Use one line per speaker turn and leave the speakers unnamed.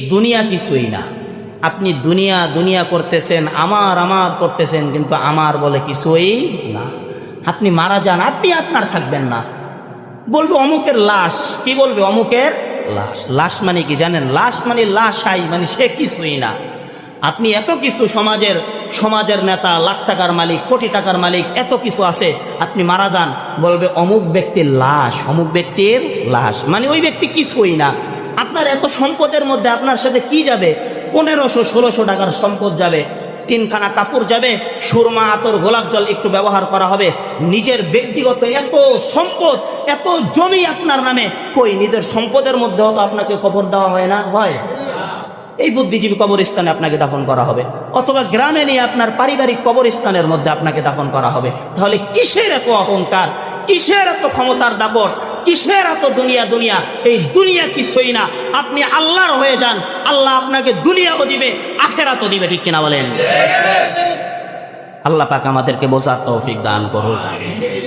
দুনিয়া কিছুই না। আপনি দুনিয়া দুনিয়া করতেছেন, আমার আমার করতেছেন, কিন্তু আমার বলে কিছুই না। আপনি মারা যান, আপনি আপনার থাকবেন না। বলবে অমুকের লাশ। কি বলবে অমুকের? লাশ। লাশ মানে কি জানেন? লাশ মানে লাশাই মানে সে কিছুই না। আপনি এত কিছু সমাজের সমাজের নেতা, লাখ টাকার মালিক, কোটি টাকার মালিক, এত কিছু আছে, আপনি মারা যান। বলবে অমুক ব্যক্তির লাশ, অমুক ব্যক্তির লাশ। মানে ওই ব্যক্তি কিছুই না। আপনার এত সম্পদের মধ্যে আপনার সাথে কি যাবে? পনেরোশো, ষোলোশো টাকার সম্পদ যাবে। তিনখানা কাপড় যাবে, সুরমা, আতর, গোলাপ জল একটু ব্যবহার করা হবে। নিজের ব্যক্তিগত এত সম্পদ, এত জমি আপনার নামে, কই নিজের সম্পদের মধ্যেও তো আপনাকে খবর দেওয়া হয় না? হয়। এই বুদ্ধিজীবী কবরস্থানে আপনাকে দাফন করা হবে। অথবা গ্রামে নিয়ে আপনার পারিবারিক কবরস্থানের মধ্যে আপনাকে দাফন করা হবে। তাহলে কিসের এত অহংকার? কিসের এত ক্ষমতার দাপট? কিসের এত দুনিয়া দুনিয়া? এই দুনিয়া কিছুই না। আপনি আল্লাহর হয়ে যান। আল্লাহ আপনাকে দুনিয়াও দিবে আখেরাতও দিবে ঠিক কিনা বলেন? আল্লাহ পাক আমাদেরকে বোঝার তৌফিক দান করুন